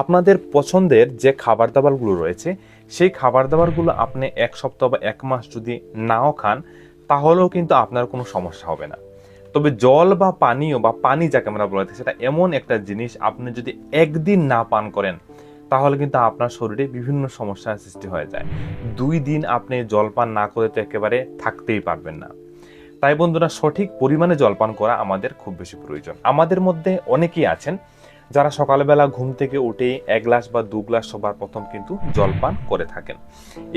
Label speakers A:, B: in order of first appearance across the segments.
A: আপনাদের পছন্দের যে খাবার দাবারগুলো রয়েছে, সেই খাবার দাবারগুলো আপনি এক সপ্তাহ বা এক মাস যদি নাও খান, তাহলেও কিন্তু আপনার কোনো সমস্যা হবে না। তবে জল বা পানীয় বা পানি যাকে আমরা বলে থাকি, সেটা এমন একটা জিনিস আপনি যদি একদিন না পান করেন, তাহলে কিন্তু আপনার শরীরে বিভিন্ন সমস্যার সৃষ্টি হয়ে যায়। দুই দিন আপনি জল পান না করে তো একেবারে থাকতেই পারবেন না। তাই বন্ধুরা, সঠিক পরিমাণে জলপান করা আমাদের খুব বেশি প্রয়োজন। আমাদের মধ্যে অনেকেই আছেন যারা সকালবেলা ঘুম থেকে উঠে এক গ্লাস বা দু গ্লাস সবার প্রথম কিন্তু জলপান করে থাকেন।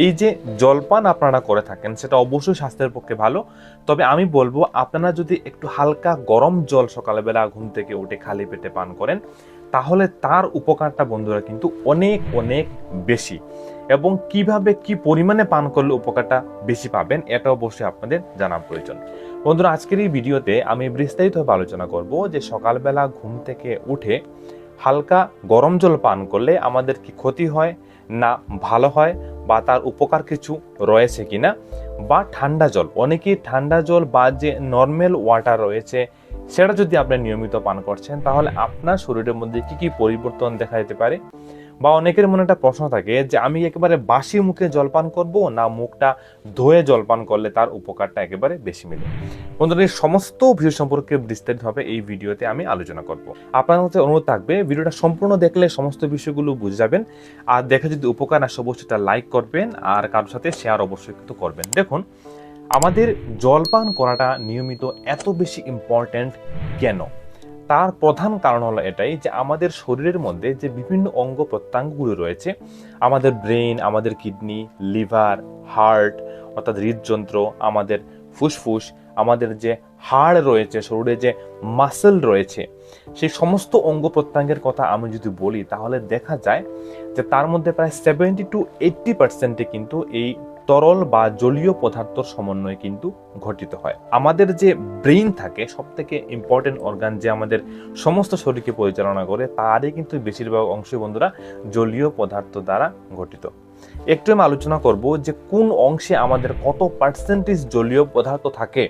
A: এই যে জলপান আপনারা করে থাকেন, সেটা অবশ্যই স্বাস্থ্যের পক্ষে ভালো। তবে আমি বলব, আপনারা যদি একটু হালকা গরম জল সকালবেলা ঘুম থেকে উঠে খালি পেটে পান করেন, তাহলে তার উপকারটা বন্ধুরা কিন্তু অনেক অনেক বেশি। এবং কীভাবে কি পরিমাণে পান করলে উপকারটা বেশি পাবেন, এটা অবশ্যই আপনাদের জানা প্রয়োজন। বন্ধুরা আজকের এই ভিডিওতে আমি বিস্তারিতভাবে আলোচনা করব যে সকালবেলা ঘুম থেকে উঠে হালকা গরম জল পান করলে আমাদের কি ক্ষতি হয় না ভালো হয় বা তার উপকার কিছু রয়েছে কিনা বা ঠান্ডা জল। অনেকেই ঠান্ডা জল বা যে নর্মাল ওয়াটার রয়েছে সেটা যদি আপনি নিয়মিত পান করছেন তাহলে আপনার শরীরের মধ্যে কি কি পরিবর্তন দেখা যেতে পারে? বা অনেকের মনে একটা প্রশ্ন থাকে যে আমি একেবারে বাসি মুখে জলপান করব না মুখটা ধুয়ে জলপান করলে তার উপকারটা একেবারে বেশি মিলে? বন্ধুরা, এই সমস্ত বিষয় সম্পর্কে বিস্তারিতভাবে এই ভিডিওতে আমি আলোচনা করব। আপনার মধ্যে অনুরোধ থাকবে, ভিডিওটা সম্পূর্ণ দেখলে সমস্ত বিষয়গুলো বুঝে যাবেন। আর দেখে যদি উপকার আসে, অবশ্যই এটা লাইক করবেন আর কারোর সাথে শেয়ার অবশ্যই কিন্তু করবেন। দেখুন, আমাদের জলপান করাটা নিয়মিত এত বেশি ইম্পর্ট্যান্ট কেন? তার প্রধান কারণ হলো এটাই যে আমাদের শরীরের মধ্যে যে বিভিন্ন অঙ্গ প্রত্যঙ্গগুলো রয়েছে, আমাদের ব্রেন আমাদের কিডনি, লিভার, হার্ট, অর্থাৎ হৃদযন্ত্র, আমাদের ফুসফুস, আমাদের যে হাড় রয়েছে, শরীরে যে মাসেল রয়েছে, সেই সমস্ত অঙ্গ প্রত্যঙ্গের কথা আমি যদি বলি, তাহলে দেখা যায় যে তার মধ্যে প্রায় সেভেন্টি টু এইট্টি পার্সেন্টে কিন্তু এই তরল বা জলীয় পদার্থর সমন্বয়ে কিন্তু ঘটিত হয়। আমাদের যে ব্রেইন থাকে সব থেকে ইম্পর্টেন্ট অর্গান যে আমাদের সমস্ত শরীরকে পরিচালনা করে, তারই কিন্তু বেশিরভাগ অংশ বন্ধুরা জলীয় পদার্থ দ্বারা গঠিত। একটু আমি আলোচনা করব যে কোন অংশে আমাদের কত পার্সেন্টেজ জলীয় পদার্থ থাকে।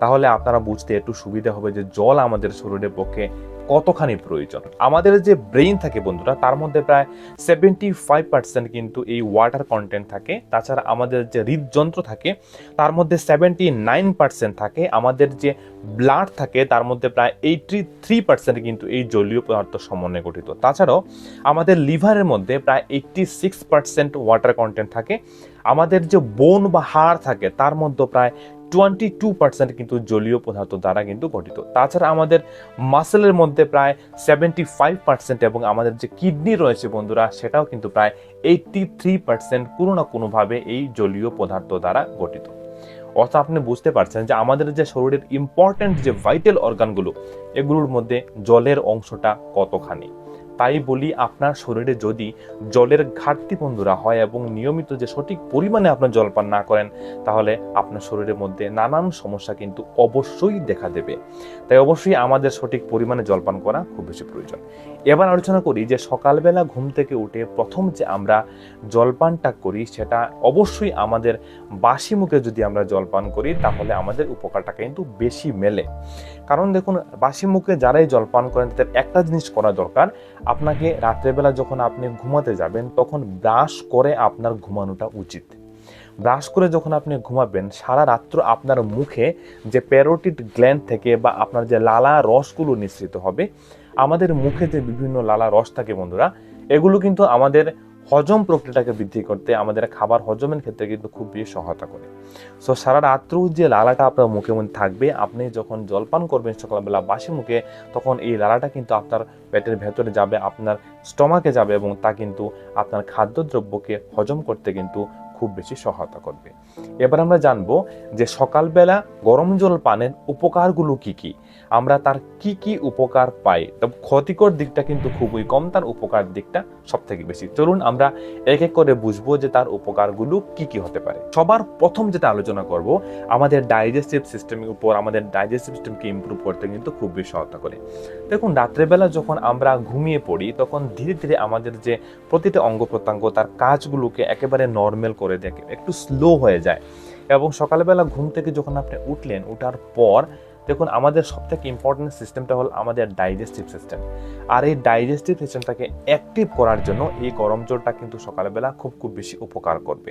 A: তাহলে আপনারা বুঝতে একটু সুবিধা হবে যে জল আমাদের শরীরের পক্ষে কতখানি প্রয়োজন? আমাদের যে ব্রেইন থাকে বন্ধুরা, তার মধ্যে প্রায় সেভেন্টি ফাইভ পার্সেন্ট কিন্তু এই ওয়াটার কন্টেন্ট থাকে। তাছাড়া আমাদের যে হৃদযন্ত্র থাকে, তার মধ্যে সেভেন্টি নাইন পার্সেন্ট থাকে। আমাদের যে ব্লাড থাকে, তার মধ্যে প্রায় এইটি থ্রি পার্সেন্ট কিন্তু এই জলীয় পদার্থ সমন্বয়ে গঠিত। তাছাড়াও আমাদের লিভারের মধ্যে প্রায় eighty six percent water content থাকে। আমাদের যে বোন বা হাড় থাকে, তার মধ্যে প্রায় টোয়েন্টি টু পার্সেন্ট কিন্তু জলীয় পদার্থ দ্বারা কিন্তু গঠিত। তাছাড়া আমাদের মাসেলের মধ্যে প্রায় সেভেন্টি ফাইভ পার্সেন্ট এবং আমাদের যে কিডনি রয়েছে বন্ধুরা, সেটাও কিন্তু প্রায় এইটটি থ্রি পার্সেন্ট কোনো না কোনোভাবে এই জলীয় পদার্থ দ্বারা গঠিত। অর্থাৎ আপনি বুঝতে পারছেন যে আমাদের যে শরীরের ইম্পর্ট্যান্ট যে ভাইটাল অর্গানগুলো এগুলোর মধ্যে জলের অংশটা কতখানি। তাই বলি আপনার শরীরে যদি জলের ঘাটতি বন্ধুরা হয় এবং নিয়মিত যে সঠিক পরিমাণে আপনার জল পান না করেন, তাহলে আপনার শরীরের মধ্যে নানান সমস্যা কিন্তু অবশ্যই দেখা দেবে। তাই অবশ্যই আমাদের সঠিক পরিমাণে জলপান করা খুব বেশি প্রয়োজন। এবার আলোচনা করি যে সকালবেলা ঘুম থেকে উঠে প্রথম যে আমরা জলপানটা করি, সেটা অবশ্যই আমাদের বাসি মুখে যদি আমরা জলপান করি, তাহলে আমাদের উপকারটা কিন্তু বেশি মেলে। কারণ দেখুন, বাসি মুখে যারাই জলপান করেন, তাদের একটা জিনিস করা দরকার আপনাকে রাত্রেবেলা যখন আপনি ঘুমাতে যাবেন, তখন ব্রাশ করে আপনার ঘুমানোটা উচিত। ব্রাশ করে যখন আপনি ঘুমাবেন, সারা রাত্র আপনার মুখে যে প্যারোটিড গ্ল্যান্ড থেকে বা আপনার যে লালা রসগুলো নিঃসৃত হবে, আমাদের মুখে যে বিভিন্ন লালা রস থাকে বন্ধুরা, এগুলো কিন্তু আমাদের হজম প্রক্রিয়াটাকে বৃদ্ধি করতে আমাদের খাবার হজমের ক্ষেত্রে কিন্তু খুব বেশি সহায়তা করে। সো সারা রাত্র যে লালাটা আপনার মুখে মধ্যে থাকবে, আপনি যখন জলপান করবেন সকালবেলা বাসি মুখে, তখন এই লালাটা কিন্তু আপনার পেটের ভেতরে যাবে, আপনার স্টমাকে যাবে এবং তা কিন্তু আপনার খাদ্যদ্রব্যকে হজম করতে কিন্তু খুব বেশি সহায়তা করবে। এবার আমরা জানব যে সকালবেলা গরম জল পানের উপকারগুলো কি কি? আমরা তার কি কি উপকার পাই। তবে ক্ষতিকর দিকটা কিন্তু খুবই কম, তার উপকার দিকটা সব থেকে বেশি। চলুন আমরা এক এক করে বুঝব যে তার উপকারগুলো কি কি হতে পারে। সবার প্রথম যেটা আলোচনা করব, আমাদের ডাইজেস্টিভ সিস্টেমের উপর, আমাদের ডাইজেস্টিভ সিস্টেমকে ইমপ্রুভ করতে কিন্তু খুব বেশি সহায়তা করে। দেখুন, রাত্রেবেলা যখন আমরা ঘুমিয়ে পড়ি, তখন ধীরে ধীরে আমাদের যে প্রতিটা অঙ্গ প্রত্যঙ্গ, তার কাজগুলোকে একেবারে নর্মাল করে দেখে, একটু স্লো হয়ে যায়। এবং সকালবেলা ঘুম থেকে যখন আপনি উঠলেন ওঠার পর দেখুন, আমাদের সব থেকে ইম্পর্টেন্ট সিস্টেমটা হল আমাদের ডাইজেস্টিভ সিস্টেম আর এই ডাইজেস্টিভ সিস্টেমটাকে অ্যাক্টিভ করার জন্য এই গরম জলটা কিন্তু সকালবেলা খুব খুব বেশি উপকার করবে।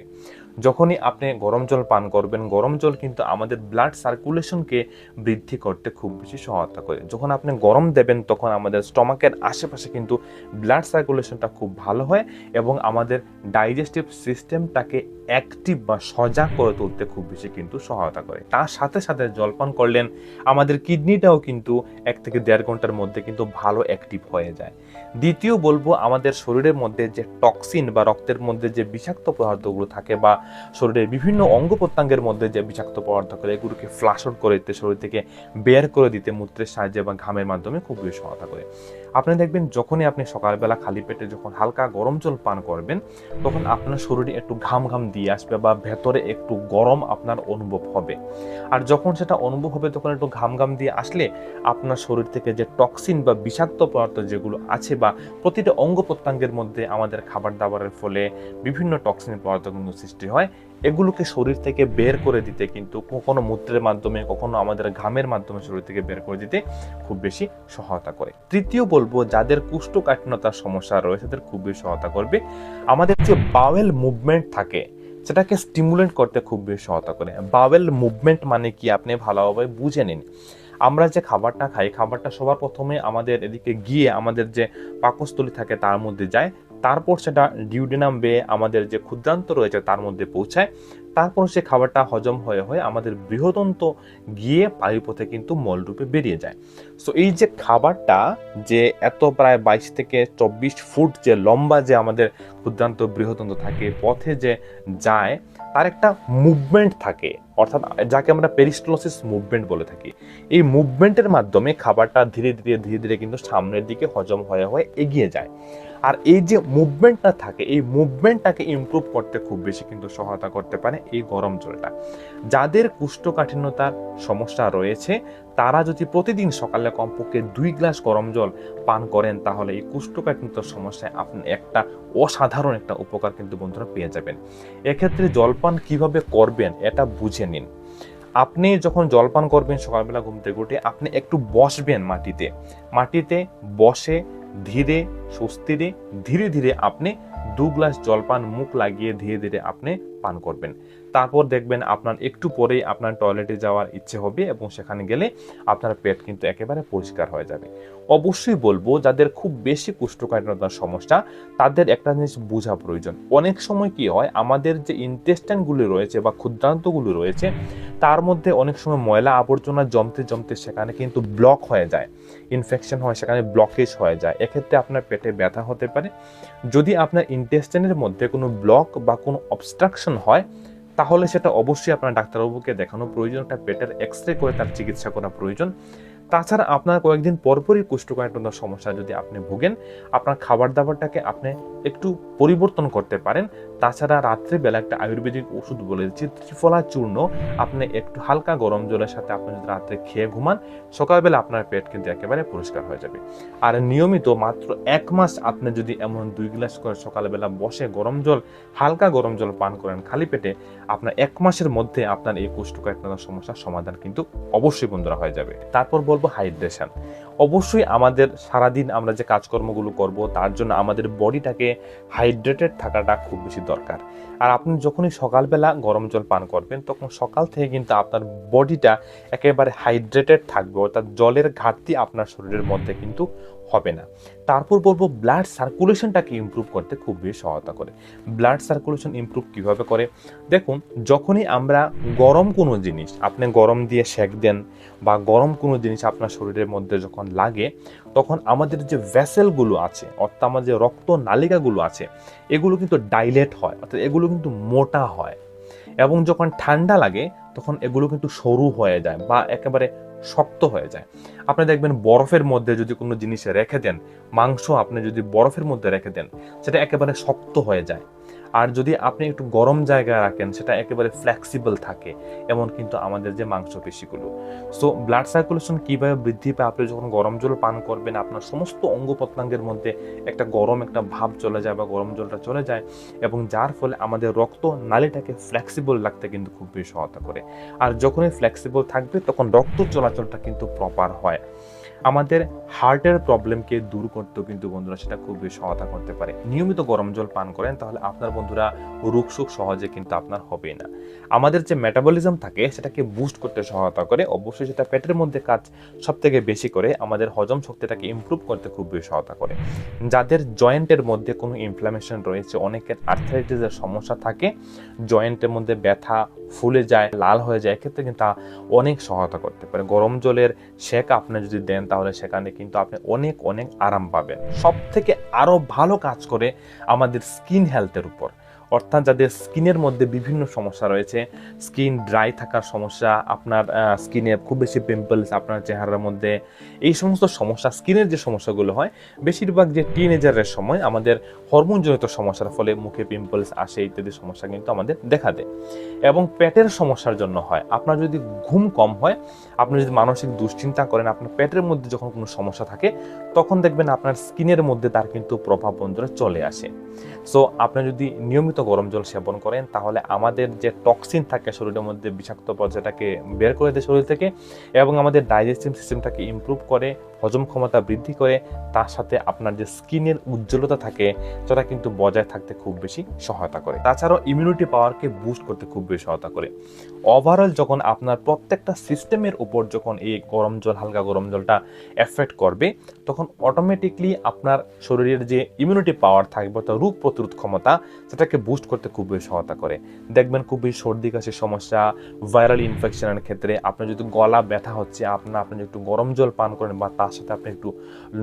A: যখনই আপনি গরম জল পান করবেন, গরম জল কিন্তু আমাদের ব্লাড সার্কুলেশনকে বৃদ্ধি করতে খুব বেশি সহায়তা করে। যখন আপনি গরম দেবেন, তখন আমাদের স্টমাকের আশেপাশে কিন্তু ব্লাড সার্কুলেশনটা খুব ভালো হয় এবং আমাদের ডাইজেস্টিভ সিস্টেমটাকে অ্যাক্টিভ বা সজাগ করে তুলতে খুব বেশি কিন্তু সহায়তা করে। তার সাথে সাথে জলপান করলেন, আমাদের কিডনিটাও কিন্তু এক থেকে দেড় ঘণ্টার মধ্যে কিন্তু ভালো অ্যাক্টিভ হয়ে যায়। দ্বিতীয় বলব, আমাদের শরীরের মধ্যে যে টক্সিন বা রক্তের মধ্যে যে বিষাক্ত পদার্থগুলো থাকে বা শরীরের বিভিন্ন অঙ্গ প্রত্যঙ্গের মধ্যে যে বিষাক্ত পদার্থ করে এগুলোকে ফ্লাশ আউট করে দিতে, শরীর থেকে বের করে দিতে, মূত্রের সাহায্যে বা ঘামের মাধ্যমে খুব বেশি সহায়তা করে। আপনি দেখবেন যখনই আপনি সকালবেলা খালি পেটে যখন হালকা গরম জল পান করবেন, তখন আপনার শরীরে একটু ঘাম ঘাম দিয়ে আসবে বা ভেতরে একটু গরম আপনার অনুভব হবে। আর যখন সেটা অনুভব হবে, তখন একটু ঘাম ঘাম দিয়ে আসলে আপনার শরীর থেকে যে টক্সিন বা বিষাক্ত পদার্থ যেগুলো আছে বা প্রতিটা অঙ্গ প্রত্যঙ্গের মধ্যে আমাদের খাবার দাবারের ফলে বিভিন্ন টক্সিন পদার্থ কিন্তু সৃষ্টি হয়। এগুলোকে শরীর থেকে বের করে দিতে কিন্তু কখনো মূত্রের মাধ্যমে, কখনো আমাদের ঘামের মাধ্যমে শরীর থেকে বের করে দিতে খুব বেশি সহায়তা করে। তৃতীয় বলব, যাদের কুষ্ঠকাঠিন্যতার সমস্যা রয়েছে, তাদের খুব বেশি সহায়তা করবে। আমাদের যে বাওয়েল মুভমেন্ট থাকে, সেটাকে স্টিমুলেট করতে খুব বেশি সহায়তা করে। বাওয়েল মুভমেন্ট মানে কি? আপনি ভালোভাবে বুঝে নিন। আমরা যে খাবারটা খাই, খাবারটা সবার প্রথমে আমাদের এদিকে গিয়ে আমাদের যে পাকস্থলী থাকে, তার মধ্যে যায়। তারপর সেটা ডিউডিনাম বেয়ে আমাদের যে ক্ষুদ্রান্ত রয়েছে তার মধ্যে পৌঁছায়। তারপর সে খাবারটা হজম হয়ে হয়ে আমাদের বৃহদন্ত গিয়ে বায়ুপথে কিন্তু মলরূপে বেরিয়ে যায়। সো এই যে খাবারটা যে এত প্রায় বাইশ থেকে চব্বিশ ফুট যে লম্বা যে আমাদের ক্ষুদ্রান্ত বৃহদন্ত থাকে, পথে যে যায়, তার একটা মুভমেন্ট থাকে। অর্থাৎ যাকে আমরা পেরিস্টোলোসিস মুভমেন্ট বলে থাকি। এই মুভমেন্টের মাধ্যমে খাবারটা ধীরে ধীরে ধীরে ধীরে কিন্তু সামনের দিকে হজম হয়ে হয়ে এগিয়ে যায়। আর এই যে মুভমেন্টটা থাকে, এই মুভমেন্টটাকে ইমপ্রুভ করতে খুব বেশি কিন্তু সহায়তা করতে পারে এই গরম জলটা। যাদের কুষ্ঠকাঠিন্যতার সমস্যা রয়েছে, তারা যদি প্রতিদিন সকালে কমপক্ষে দুই গ্লাস গরম জল পান করেন, তাহলে এই কুষ্ঠকাঠিন্যতার সমস্যায় আপনি একটা অসাধারণ একটা উপকার কিন্তু বন্ধুরা পেয়ে যাবেন। এক্ষেত্রে জলপান কীভাবে করবেন, এটা বুঝে নিন। আপনি যখন জলপান করবেন সকালবেলা ঘুম থেকে উঠে, আপনি একটু বসবেন মাটিতে। মাটিতে বসে ধীরে স্বস্তিরে ধীরে ধীরে আপনি দু গ্লাস জলপান মুখ লাগিয়ে ধীরে ধীরে আপনি পান করবেন। তারপর দেখবেন আপনার একটু পরেই আপনার টয়লেটে যাওয়ার ইচ্ছে হবে এবং সেখানে গেলে আপনার পেট কিন্তু একেবারে পরিষ্কার হয়ে যাবে। অবশ্যই বলব, যাদের খুব বেশি কুষ্ঠকাঠিন্যতার সমস্যা, তাদের একটা জিনিস বোঝা প্রয়োজন। অনেক সময় কি হয়, আমাদের যে ইন্টেস্টাইনগুলি রয়েছে বা ক্ষুদ্রান্তগুলি রয়েছে, তার মধ্যে অনেক সময় ময়লা আবর্জনা জমতে জমতে সেখানে কিন্তু ব্লক হয়ে যায়। ইনফেকশন হয়, সেখানে ব্লকেজ হয়ে যায়। এক্ষেত্রে আপনার পেটে ব্যথা হতে পারে। যদি আপনার ইন্টেস্টাইনের মধ্যে কোনো ব্লক বা কোনো অবস্ট্রাকশন হয় তাহলে সেটা অবশ্যই আপনার ডাক্তারবাবুকে দেখানো প্রয়োজন, একটা পেটের এক্স রে করে তার চিকিৎসা করা প্রয়োজন। তাছাড়া আপনার কয়েকদিন পরপরই কোষ্ঠকাঠিন্যতার সমস্যা যদি আপনি ভোগেন, আপনার খাবার দাবারটাকে আপনি একটু পরিবর্তন করতে পারেন। তাছাড়া রাত্রেবেলা একটা আয়ুর্বেদিক ওষুধ বলে দিচ্ছি, ত্রিফলা চূর্ণ। আপনি একটু হালকা গরম জলের সাথে আপনি যদি রাত্রে খেয়ে ঘুমান, সকালবেলা আপনার পেট কিন্তু একেবারে পরিষ্কার হয়ে যাবে। আর নিয়মিত মাত্র এক মাস আপনি যদি এমন দুই গ্লাস করে সকালবেলা বসে গরম জল, হালকা গরম জল পান করেন খালি পেটে, আপনার এক মাসের মধ্যে আপনার এই কোষ্ঠকাঠিন্যতার সমস্যার সমাধান কিন্তু অবশ্যই বন্ধুরা হয়ে যাবে। তারপর বলব হাইড্রেশন। অবশ্যই আমাদের সারাদিন আমরা যে কাজকর্মগুলো করব, তার জন্য আমাদের বডিটাকে হাইড্রেটেড থাকাটা খুব বেশি দরকার। আর আপনি যখনই সকালবেলা গরম জল পান করবেন, তখন সকাল থেকে কিন্তু আপনার বডিটা একেবারে হাইড্রেটেড থাকবে, অর্থাৎ জলের ঘাটতি আপনার শরীরের মধ্যে কিন্তু হবে না। তারপর বলব ব্লাড সার্কুলেশনটাকে ইমপ্রুভ করতে খুব বেশি সহায়তা করে। ব্লাড সার্কুলেশন ইমপ্রুভ কীভাবে করে? দেখুন, যখনই আমরা গরম কোনো জিনিস, আপনি গরম দিয়ে সেক দেন বা গরম কোনো জিনিস আপনার শরীরের মধ্যে যখন লাগে, তখন আমাদের যে ভ্যাসেলগুলো আছে, অর্থাৎ আমাদের যে রক্ত নালিকাগুলো আছে, এগুলো কিন্তু ডাইলেট হয়, অর্থাৎ এগুলো কিন্তু মোটা হয়। এবং যখন ঠান্ডা লাগে, তখন এগুলো কিন্তু সরু হয়ে যায় বা একেবারে শক্ত হয়ে যায়। আপনি দেখবেন বরফের মধ্যে যদি কোনো জিনিস রেখে দেন, মাংস আপনি যদি বরফের মধ্যে রেখে দেন, সেটা একেবারে শক্ত হয়ে যায়। আর যদি আপনি একটু গরম জায়গায় রাখেন, সেটা একেবারে ফ্লেক্সিবল থাকে, এমন কিন্তু আমাদের যে মাংসপেশিগুলো। সো ব্লাড সার্কুলেশন কীভাবে বৃদ্ধি পায়? আপনি যখন গরম জল পান করবেন, আপনার সমস্ত অঙ্গ প্রত্যঙ্গের মধ্যে একটা গরম একটা ভাব চলে যায় বা গরম জলটা চলে যায়, এবং যার ফলে আমাদের রক্ত নালীটাকে ফ্লেক্সিবল রাখতে কিন্তু খুব বেশি সহায়তা করে। আর যখনই ফ্লেক্সিবল থাকবে, তখন রক্ত চলাচলটা কিন্তু প্রপার হয়। আমাদের হার্টের প্রবলেমকে দূর করতেও কিন্তু বন্ধুরা সেটা খুবই সহায়তা করতে পারে। নিয়মিত গরম জল পান করেন, তাহলে আপনার বন্ধুরা রোগ সুখ সহজে কিন্তু আপনার হবে না। আমাদের যে মেটাবলিজম থাকে, সেটাকে বুস্ট করতে সহায়তা করে। অবশ্যই সেটা পেটের মধ্যে কাজ সব থেকে বেশি করে। আমাদের হজম শক্তিটাকে ইমপ্রুভ করতে খুব বেশি সহায়তা করে। যাদের জয়েন্টের মধ্যে কোনো ইনফ্লামেশন রয়েছে, অনেকের আর্থারাইটিসের সমস্যা থাকে জয়েন্টের মধ্যে ব্যথা ফুলে যায়, লাল হয়ে যায়, এক্ষেত্রে কিন্তু তা অনেক সহায়তা করতে পারে। গরম জলের শেক আপনি যদি দেন তাহলে সেখানে কিন্তু আপনি অনেক অনেক আরাম পাবেন। সব থেকে আরও ভালো কাজ করে আমাদের স্কিন হেলথের উপর। অর্থাৎ যাদের স্কিনের মধ্যে বিভিন্ন সমস্যা রয়েছে, স্কিন ড্রাই থাকার সমস্যা, আপনার স্কিনে খুব বেশি পিম্পলস, আপনার চেহারার মধ্যে, এই সমস্ত সমস্যা, স্কিনের যে সমস্যাগুলো হয়, বেশিরভাগ যে টিনেজারের সময় আমাদের হরমোনজনিত সমস্যার ফলে মুখে পিম্পলস আসে ইত্যাদি সমস্যা কিন্তু আমাদের দেখা দেয়। এবং পেটের সমস্যার জন্য হয়, আপনার যদি ঘুম কম হয়, আপনি যদি মানসিক দুশ্চিন্তা করেন, আপনার পেটের মধ্যে যখন কোনো সমস্যা থাকে, তখন দেখবেন আপনার স্কিনের মধ্যে তার কিন্তু প্রভাব বন্ধুরা চলে আসে। সো আপনি যদি নিয়মিত গরম জল সেবন করেন, তাহলে আমাদের যে টক্সিন থাকে শরীরের মধ্যে বিষাক্ত পর্যায়টাকে বের করে দেয় শরীর থেকে এবং আমাদের ডাইজেস্টিভ সিস্টেমটাকে ইম্প্রুভ করে হজম ক্ষমতা বৃদ্ধি করে তার সাথে আপনার যে স্কিনের উজ্জ্বলতা থাকে, সেটা কিন্তু বজায় থাকতে খুব বেশি সহায়তা করে। তাছাড়াও ইমিউনিটি পাওয়ারকে বুস্ট করতে খুব বেশি সহায়তা করে। ওভারঅল যখন আপনার প্রত্যেকটা সিস্টেমের উপর যখন এই গরম জল, হালকা গরম জলটা এফেক্ট করবে, তখন অটোমেটিকলি আপনার শরীরের যে ইমিউনিটি পাওয়ার থাকবে, অর্থাৎ রোগ প্রতিরোধ ক্ষমতা, সেটাকে বুস্ট করতে খুব বেশি সহায়তা করে। দেখবেন খুব বেশি সর্দি কাশির সমস্যা ভাইরাল ইনফেকশনের ক্ষেত্রে আপনার যদি গলা ব্যথা হচ্ছে আপনার আপনি যদি একটু গরম জল পান করেন বা তার সাথে আপনি একটু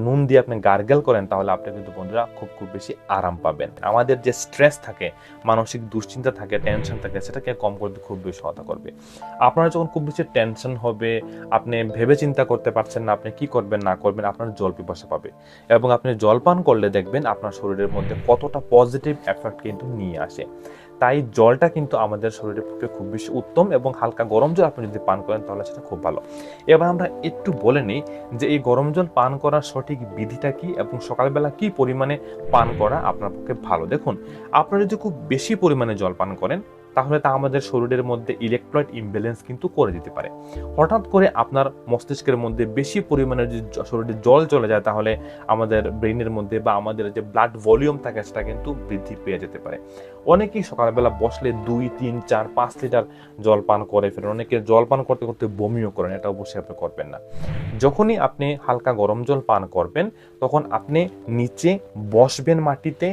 A: নুন দিয়ে আপনি গার্গেল করেন, তাহলে আপনি কিন্তু বন্ধুরা খুব খুব বেশি আরাম পাবেন। আমাদের যে স্ট্রেস থাকে, মানসিক দুশ্চিন্তা থাকে টেনশন থাকে, সেটাকে কম করতে খুব বেশি সহায়তা করবে। আপনার যখন খুব বেশি টেনশন হবে, আপনি ভেবে চিন্তা করতে পারছেন না, আপনি কি করবেন, না করবেন, আপনার জল পিপাসা পাবে। এবং আপনি জল পান করলে দেখবেন আপনার শরীরের মধ্যে কতটা পজিটিভ এফেক্ট কিন্তু নিয়ে আসে। তাই জলটা কিন্তু আমাদের শরীরের পক্ষে খুব বেশি উত্তম এবং হালকা গরম জল আপনি যদি পান করেন তাহলে সেটা খুব ভালো। এবার আমরা একটু বলে নিই যে এই গরম জল পান করার সঠিক বিধিটা কি এবং সকালবেলা কি পরিমাণে পান করা আপনার পক্ষে ভালো? দেখুন, আপনারা যদি খুব বেশি পরিমাণে জল পান করেন তাহলে তা আমাদের শরীরের মধ্যে ইলেকট্রয়েড ইমব্যালেন্স কিন্তু করে দিতে পারে। হঠাৎ করে আপনার মস্তিষ্কের মধ্যে বেশি পরিমাণে যদি শরীরে জল চলে যায়, তাহলে আমাদের ব্রেনের মধ্যে বা আমাদের যে ব্লাড ভলিউম থাকে, সেটা কিন্তু বৃদ্ধি পেয়ে যেতে পারে। অনেকেই সকালবেলা বসলে দুই, তিন, চার, পাঁচ লিটার জল পান করে ফেলেন। অনেকে জল পান করতে করতে বমিও করেন এটা অবশ্যই আপনি করবেন না। যখনই আপনি হালকা গরম জল পান করবেন, তখন আপনি নিচে বসবেন মাটিতে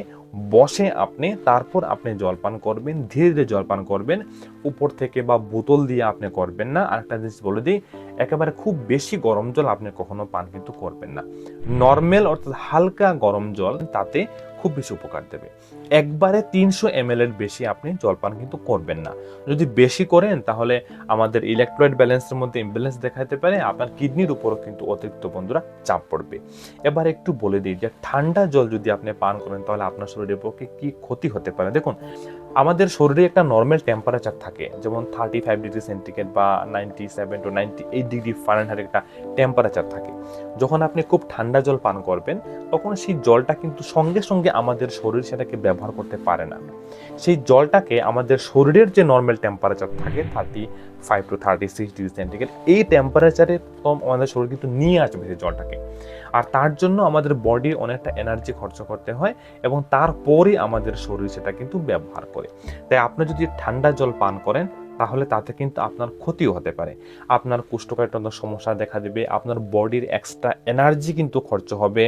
A: বসে আপনি, তারপর আপনি জলপান করবেন, ধীরে ধীরে জলপান করবেন, উপর থেকে বা বোতল দিয়ে আপনি করবেন না। আর একটা জিনিস বলে দিই, একেবারে খুব বেশি গরম জল আপনি কখনো পান কিন্তু করবেন না। নর্মেল অর্থাৎ হালকা গরম জল তাতে খুব বেশি উপকার দেবে। একবারে তিনশো এম এর বেশি আপনি জলপান কিন্তু করবেন না। যদি বেশি করেন, তাহলে আমাদের ইলেকট্রয়েড ব্যালেন্সের মধ্যে ইমব্যালেন্স দেখাতে পারে, আপনার কিডনির উপরও কিন্তু অতিরিক্ত বন্ধুরা চাপ পড়বে। এবার একটু বলে দিই যে, ঠান্ডা জল যদি আপনি পান করেন, তাহলে আপনার শরীরের পক্ষে কি ক্ষতি হতে পারে? দেখুন, আমাদের শরীরে একটা নর্মাল টেম্পারেচার থাকে, যেমন থার্টি ফাইভ ডিগ্রি সেন্টিগ্রেড বা ninety seven to ninety eight degree Fahrenheit একটা টেম্পারেচার থাকে। যখন আপনি খুব ঠান্ডা জল পান করবেন, তখন সেই জলটা কিন্তু সঙ্গে সঙ্গে আমাদের শরীর সেটাকে ব্যবহার করতে পারে না। সেই জলটাকে আমাদের শরীরের যে নর্মাল টেম্পারেচার থাকে thirty five to thirty six degree centigrade এই টেম্পারেচারে কম আমাদের শরীর কিন্তু নিয়ে আসবে সেই জলটাকে। আর তার জন্য আমাদের বডি অনেকটা এনার্জি খরচ করতে হয় এবং তারপরে আমাদের শরীর সেটা কিন্তু ব্যবহার করে। তাই আপনি যদি ঠান্ডা জল পান করেন তাহলে তাতে কিন্তু আপনার ক্ষতিও হতে পারে। আপনার কোষ্ঠকাঠিন্য সমস্যা দেখা দেবে, আপনার বডির এক্সট্রা এনার্জি কিন্তু খরচ হবে।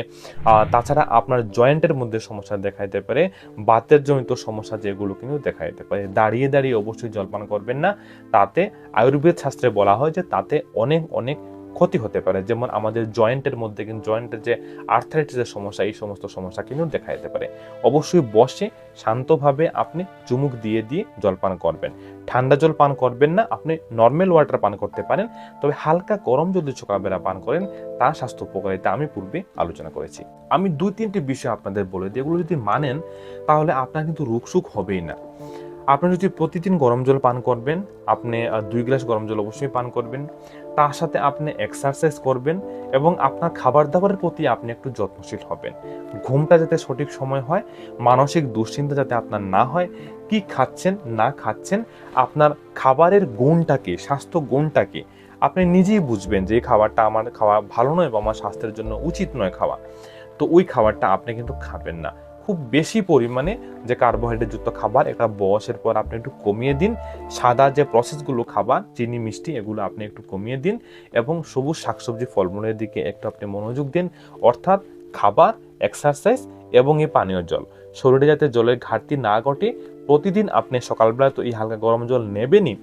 A: তাছাড়া আপনার জয়েন্টের মধ্যে সমস্যা দেখা দিতে পারে, বাতের জনিত সমস্যা যেগুলো কিন্তু দেখা দিতে পারে। দাঁড়িয়ে দাঁড়িয়ে অবশ্যই জলপান করবেন না, তাতে আয়ুর্বেদ শাস্ত্রে বলা হয় যে তাতে অনেক অনেক ক্ষতি হতে পারে। যেমন আমাদের জয়েন্টের মধ্যে কিন্তু জয়েন্টের যে আর্থারাইটিসের সমস্যা, এই সমস্ত সমস্যা কিন্তু দেখা যেতে পারে। অবশ্যই বসে শান্তভাবে আপনি চুমুক দিয়ে দিয়ে জল পান করবেন। ঠান্ডা জল পান করবেন না, আপনি নর্মাল ওয়াটার পান করতে পারেন। তবে হালকা গরম যদি সকালবেলা পান করেন, তা স্বাস্থ্য উপকারিতা আমি পূর্বে আলোচনা করেছি। আমি দুই তিনটি বিষয় আপনাদের বলে দিই, এগুলো যদি মানেন, তাহলে আপনার কিন্তু রোগসুখ হবেই না। আপনি যদি প্রতিদিন গরম জল পান করবেন, আপনি দুই গ্লাস গরম জল অবশ্যই পান করবেন। তার সাথে আপনি এক্সারসাইজ করবেন এবং আপনার খাবার দাবারের প্রতি আপনি একটু যত্নশীল হবেন। ঘুমটা যাতে সঠিক সময় হয়, মানসিক দুশ্চিন্তা যাতে আপনার না হয়, কি খাচ্ছেন, না খাচ্ছেন, আপনার খাবারের গুণটাকে, স্বাস্থ্য গুণটাকে আপনি নিজেই বুঝবেন যে খাবারটা আমার খাওয়া ভালো নয় বা আমার স্বাস্থ্যের জন্য উচিত নয় খাওয়া। তো ওই খাবারটা আপনি কিন্তু খাবেন না। খুব বেশি পরিমাণে যে কার্বোহাইড্রেটযুক্ত খাবার, এটা বয়সের পর আপনি একটু কমিয়ে দিন। সাদা যে প্রসেসগুলো খাবার, চিনি, মিষ্টি, এগুলো আপনি একটু কমিয়ে দিন এবং সবুজ শাকসবজি, ফলমূলের দিকে একটু আপনি মনোযোগ দিন। অর্থাৎ খাবার এক্সারসাইজ এবং এই পানীয় জল। শরীরে যাতে জলের ঘাটতি না ঘটে, প্রতিদিন আপনি সকালবেলা তো এই হালকা গরম জল নেবেনই।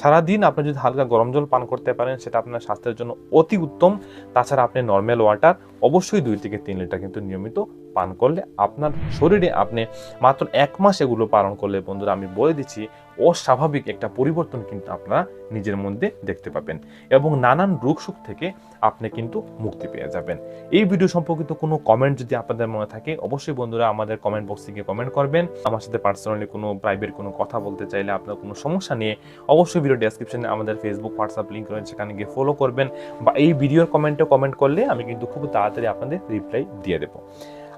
A: সারাদিন আপনি যদি হালকা গরম জল পান করতে পারেন, সেটা আপনার স্বাস্থ্যের জন্য অতি উত্তম। তাছাড়া আপনি নর্মাল ওয়াটার অবশ্যই দুই থেকে তিন লিটার কিন্তু নিয়মিত পান করলে আপনার শরীরে আপনি মাত্র এক মাস এগুলো পালন করলে বন্ধুরা আমি বলে দিচ্ছি, অস্বাভাবিক একটা পরিবর্তন কিন্তু আপনারা নিজের মধ্যে দেখতে পাবেন এবং নানান রোগ সুখ থেকে আপনি কিন্তু মুক্তি পেয়ে যাবেন। এই ভিডিও সম্পর্কিত কোনো কমেন্ট যদি আপনাদের মনে থাকে, অবশ্যই বন্ধুরা আমাদের কমেন্ট বক্সে গিয়ে কমেন্ট করবেন। আমার সাথে পার্সোনালি কোনো প্রাইভেট কোনো কথা বলতে চাইলে আপনার কোনো সমস্যা নিয়ে অবশ্যই ভিডিও ডেসক্রিপশনে আমাদের ফেসবুক হোয়াটসঅ্যাপ লিঙ্ক রয়েছে, সেখানে গিয়ে ফলো করবেন বা এই ভিডিওর কমেন্টে কমেন্ট করলে আমি কিন্তু খুব তাড়াতাড়ি আপনাদের রিপ্লাই দিয়ে দেবো।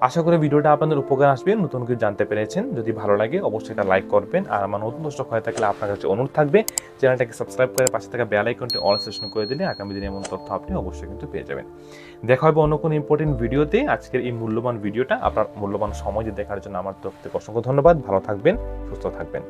A: আশা করি ভিডিওটা আপনাদের উপকার আসবে, নতুন কিছু জানতে পেরেছেন। যদি ভালো লাগে, অবশ্যই এটা লাইক করবেন। আর আমার নতুন দর্শক হয়ে থাকলে আপনার কাছে অনুরোধ থাকবে, চ্যানেলটাকে সাবস্ক্রাইব করে পাশে থাকা বেল আইকনটি অল সেশন করে দিলে আগামী দিনে এমন তথ্য আপনি অবশ্যই কিন্তু পেয়ে যাবেন। দেখা হবে অন্য কোনো ইম্পর্টেন্ট ভিডিওতে আজকের এই মূল্যবান ভিডিওটা আপনার মূল্যবান সময় দেখার জন্য আমার তরফ থেকে অসংখ্য ধন্যবাদ। ভালো থাকবেন, সুস্থ থাকবেন।